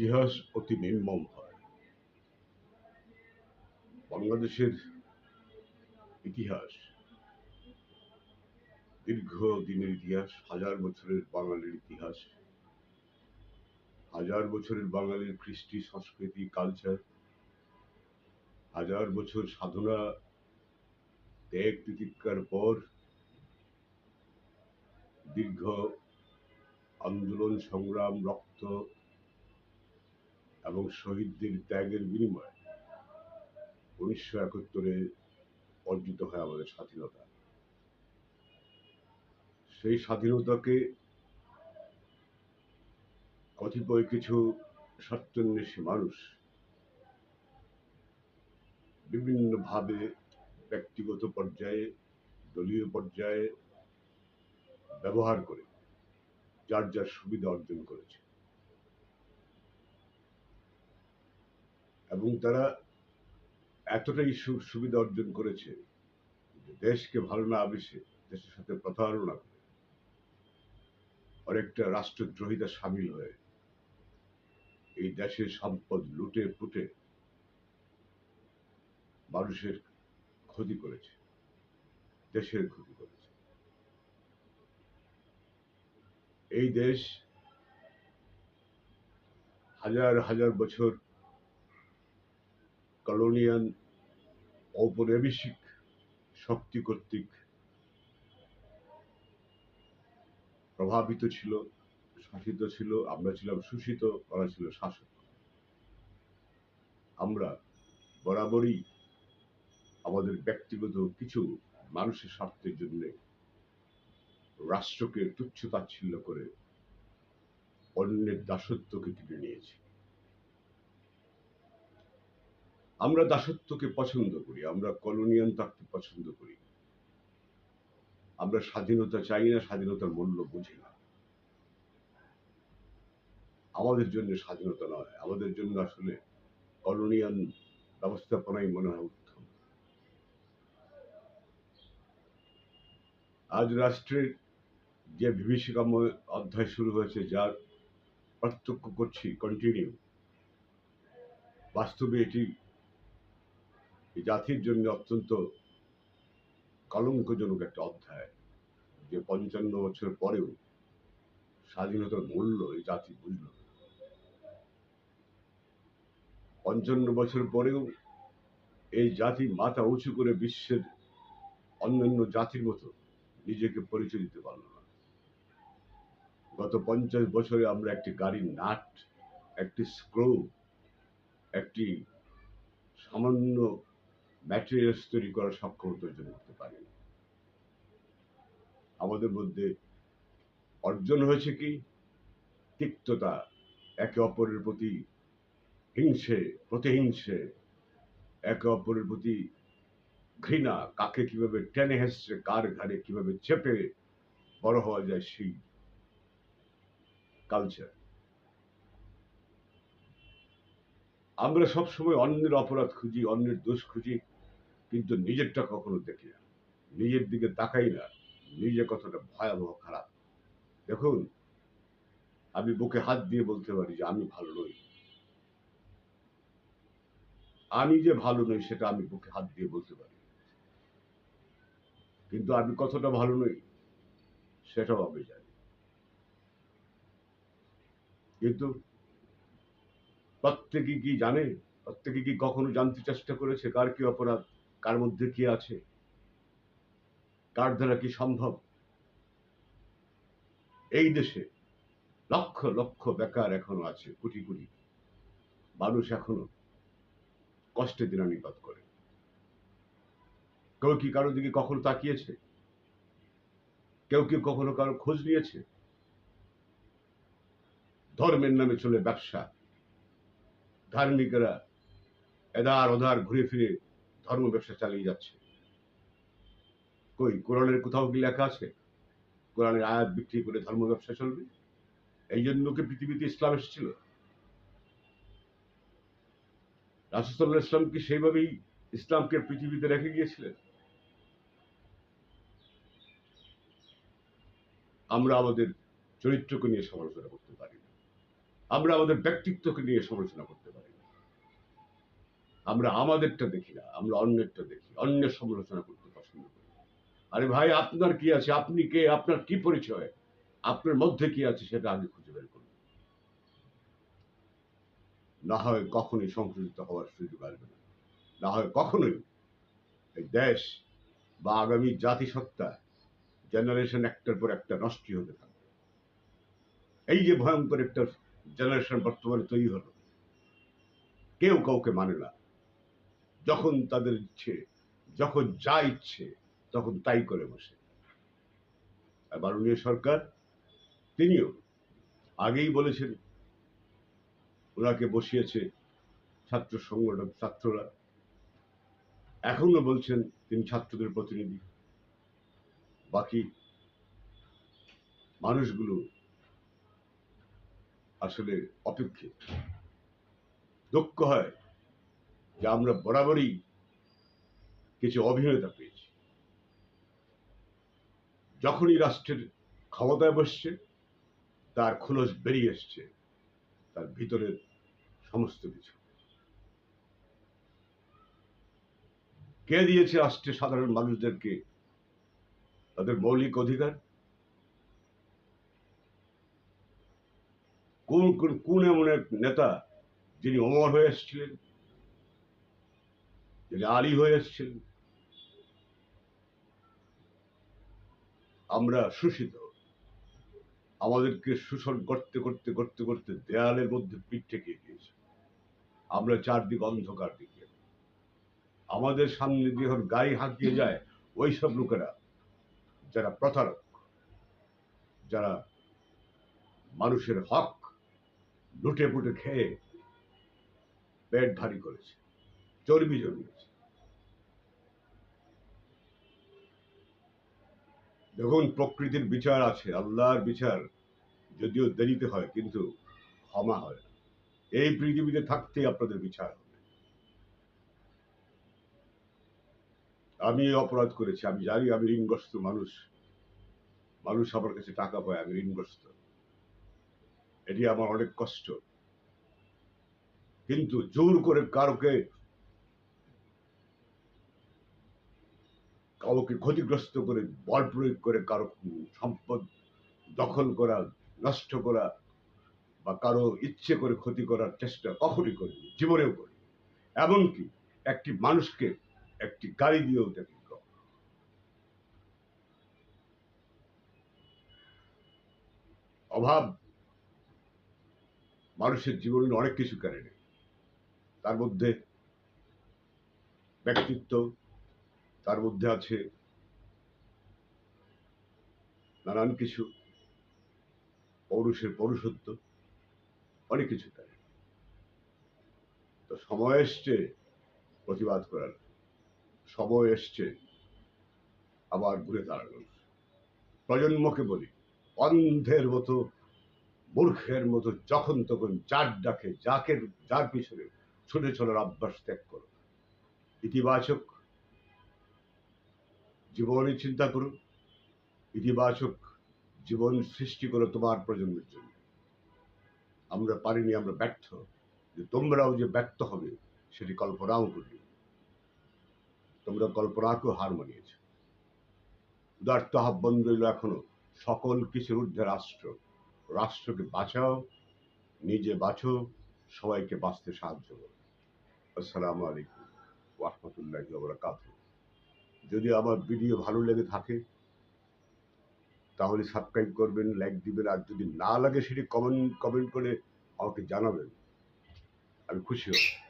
ইতিহাস অতি নির্মম হয়। বাংলাদেশের ইতিহাস দীর্ঘ দিনের ইতিহাস, হাজার বছরের বাঙালির ইতিহাস, হাজার বছরের বাঙালির কৃষ্টি, সংস্কৃতি কালচার হাজার বছর সাধনা, ত্যাগ তিতিক্ষার পর দীর্ঘ আন্দোলন, সংগ্রাম, রক্ত এবং শহীদদের ত্যাগের বিনিময়ে উনিশশো একাত্তরে অর্জিত হয় আমাদের স্বাধীনতা। সেই স্বাধীনতাকে কতিপয় কিছু স্বার্থন্বেষী মানুষ বিভিন্নভাবে ব্যক্তিগত পর্যায়ে, দলীয় পর্যায়ে ব্যবহার করে যার যার সুবিধা অর্জন করেছে। এবং তারা এতটাই সুবিধা অর্জন করেছে দেশকে ভালো না বেসে, দেশের সাথে প্রতারণা করে অনেকটা রাষ্ট্রদ্রোহিতা সামিল হয়ে এই দেশের সম্পদ লুটে পুটে মানুষের ক্ষতি করেছে, দেশের ক্ষতি করেছে। এই দেশ হাজার হাজার বছর কলোনিয়াল ঔপনিবেশিক শক্তি কর্তৃক প্রভাবিত ছিল, শাসিত ছিল, আমরা ছিলাম শোষিত করা ছিল শাসক। আমরা বরাবরই আমাদের ব্যক্তিগত কিছু মানুষের স্বার্থের জন্য রাষ্ট্রকে তুচ্ছ তাচ্ছিল্য করে অন্যের দাসত্বকে কিনে নিয়েছি। আমরা দাসত্বকে পছন্দ করি, আমরা কলোনিয়ান থাকতে পছন্দ করি। আমরা স্বাধীনতা চাই না, স্বাধীনতার মূল্য বুঝি না। আমাদের জন্য স্বাধীনতা নয়, আমাদের জন্য আসলে কলোনিয়ান ব্যবস্থাপনাই মনে হয় উত্তম। আজ রাষ্ট্রের যে বিভীষিকাময় অধ্যায় শুরু হয়েছে, যার পার্থক্য করছি কন্টিনিউ বাস্তবে এটি এই জাতির জন্য অত্যন্ত কলঙ্কজনক একটা অধ্যায়। যে পঞ্চান্ন বছর পরেও স্বাধীনতার মূল্য এই জাতি বুঝল পঞ্চান্ন বছর পরেও এই জাতি মাথা উঁচু করে বিশ্বের অন্যান্য জাতির মতো নিজেকে পরিচয় দিতে পারল না। গত পঞ্চাশ বছরে আমরা একটি গাড়ির নাট, একটি স্ক্রু, একটি সামান্য ম্যাটেরিয়ালস তৈরি করার সক্ষমতা অর্জন করতে পারিনি আমাদের মধ্যে অর্জন হয়েছে কি? তিক্ততা, একে অপরের প্রতি হিংসে, প্রতিহিংসে, একে অপরের প্রতি ঘৃণা, কাকে কীভাবে টেনে হেসছে, কার ঘাড়ে কীভাবে চেপে বড় হওয়া যায় সেই কালচার আমরা সবসময় অন্যের অপরাধ খুঁজি, অন্যের দোষ খুঁজি, কিন্তু নিজেরটা কখনো দেখি না। নিজের দিকে তাকাই না নিজে কতটা ভয়াবহ খারাপ। দেখুন, আমি বুকে হাত দিয়ে বলতে পারি যে আমি ভালো নই। আমি যে ভালো নই সেটা আমি বুকে হাত দিয়ে বলতে পারি। কিন্তু আমি কতটা ভালো নই সেটাও আমি জানি। কিন্তু প্রত্যেকে কি জানে? প্রত্যেকে কি কখনো জানতে চেষ্টা করেছে? কার কি অপরাধ? কার মধ্যে কি আছে? কার দ্বারা কি সম্ভব? এই দেশে লক্ষ লক্ষ বেকার এখনও আছে, কোটি কোটি মানুষ এখনও কষ্টে দিনানিপাত করে। কেউ কি কারও দিকে কখনো তাকিয়েছে? কেউ কি কখনো কারও খোঁজ নিয়েছে? ধর্মের নামে চলে ব্যবসা ধার্মিকেরা এদার ওধার ঘুরে ফিরে ধর্ম ব্যবসা চালিয়ে যাচ্ছে। কই, কোরআনের কোথাও কি লেখা আছে? কোরআনের আয়াত বিক্রি করে ধর্ম ব্যবসা চলবে? এই জন্য কি পৃথিবীতে ইসলাম এসেছিল? রাসুসাল্লাহ ইসলাম কি সেইভাবেই ইসলামকে পৃথিবীতে রেখে গিয়েছিলেন? আমরা আমাদের চরিত্রকে নিয়ে সমালোচনা করতে পারি না। আমরা আমাদের ব্যক্তিত্বকে নিয়ে সমালোচনা করতে পারি না। আমরা আমাদেরটা দেখি না, আমরা অন্যেরটা দেখি, অন্যের সমালোচনা করতে পছন্দ করি আরে ভাই, আপনার কি আছে? আপনি কে? আপনার কি পরিচয়? আপনার মধ্যে কি আছে সেটা আগে খুঁজে বের করুন না হয় কখনোই সংশোধিত হওয়ার সুযোগ আসবে না। না হয় কখনোই এই দেশ বা আগামী জাতিসত্তা জেনারেশন একটার পর একটা নষ্ট হতে থাকবে। এই যে ভয়ঙ্কর একটা জেনারেশন বর্তমানে তৈরি হলো। কেউ কাউকে মানে না। যখন তাদের ইচ্ছে, যখন যা ইচ্ছে, তখন তাই করে বসে। আর মাননীয় সরকার, তিনিও আগেই বলেছেন, ওনাকে বসিয়েছে ছাত্র সংগঠন, ছাত্ররা। এখনও বলছেন তিনি ছাত্রদের প্রতিনিধি। বাকি মানুষগুলো আসলে অপেক্ষিত দুঃখ হয় যে আমরা বরাবরই কিছু অভিনেতা পেয়েছি। যখনই রাষ্ট্রের ক্ষমতায় বসছে, তার খোলস বেরিয়ে এসছে তার ভিতরের সমস্ত কিছু। কে দিয়েছে রাষ্ট্রের সাধারণ মানুষদেরকে তাদের মৌলিক অধিকার? কোন কোন এমন এক নেতা যিনি অমর হয়ে এসেছিলেন, যিনি আলী হয়ে এসেছিলেন। আমরা শোষিত। আমাদেরকে শোষণ করতে করতে করতে করতে দেয়ালের মধ্যে পিঠ ঠেকিয়ে দিয়েছে। আমরা চারদিক অন্ধকার দিকে আমাদের সামনে যখন গাড়ি হাঁকিয়ে যায়, ওই সব লোকেরা, যারা প্রতারক, যারা মানুষের হক লুটে পুটে খেয়ে পেট ভারী করেছে, চর্বি জমিয়েছে। দেখুন, প্রকৃতির বিচার আছে, আল্লাহর বিচার যদিও দেরিতে হয়, কিন্তু ক্ষমা হয়। এই পৃথিবীতে থাকতেই আপনাদের বিচার হবে। আমি অপরাধ করেছি, আমি জানি আমি ঋণগ্রস্ত মানুষ। মানুষ আমার কাছে টাকা পায়, আমি ঋণগ্রস্ত। এটি আমার অনেক কষ্ট। কিন্তু জোর করে কারোকে কাউকে ক্ষতিগ্রস্ত করে, বল প্রয়োগ করে কারও সম্পদ দখল করা, নষ্ট করা বা কারও ইচ্ছে করে ক্ষতি করার চেষ্টা কখনই করিনি, জীবনেও করি এমনকি একটি মানুষকে একটি গাড়ি দিয়েও দেখি অভাব মানুষের জীবনে অনেক কিছু কেড়ে নেয়। তার মধ্যে ব্যক্তিত্ব, তার মধ্যে আছে নানান কিছু পৌরুষের পৌরুষত্ব, অনেক কিছু কেড়ে তো সময় এসছে প্রতিবাদ করার। সময় এসছে আবার ঘুরে দাঁড়ানোর। প্রজন্মকে বলি, অন্ধের মতো মূর্খের মতো যখন তখন যার ডাকে, যাকে, যার পিছনে ছুটে চলার অভ্যাস ত্যাগ করো। ইতিবাচক জীবনে চিন্তা করো। ইতিবাচক জীবন সৃষ্টি করো তোমার প্রজন্মের জন্য। আমরা পারিনি, আমরা ব্যর্থ। যে তোমরাও যে ব্যর্থ হবে, সেটি কল্পনাও করি তোমরা কল্পনাকেও হার মানিয়েছ। উদার্ত আহ্বান রইল এখনও সকল কিছুর ঊর্ধ্বে রাষ্ট্র। রাষ্ট্রকে বাঁচাও, নিজে বাঁচো, সবাইকে বাঁচতে সাহায্য করো। আসসালামু আলাইকুম ওরহমতুল্লাহ বরাকাত যদি আমার ভিডিও ভালো লেগে থাকে, তাহলে সাবস্ক্রাইব করবেন, লাইক দিবেন, আর যদি না লাগে সেটি কমেন্ট কমেন্ট করে আমাকে জানাবেন। আমি খুশি হব।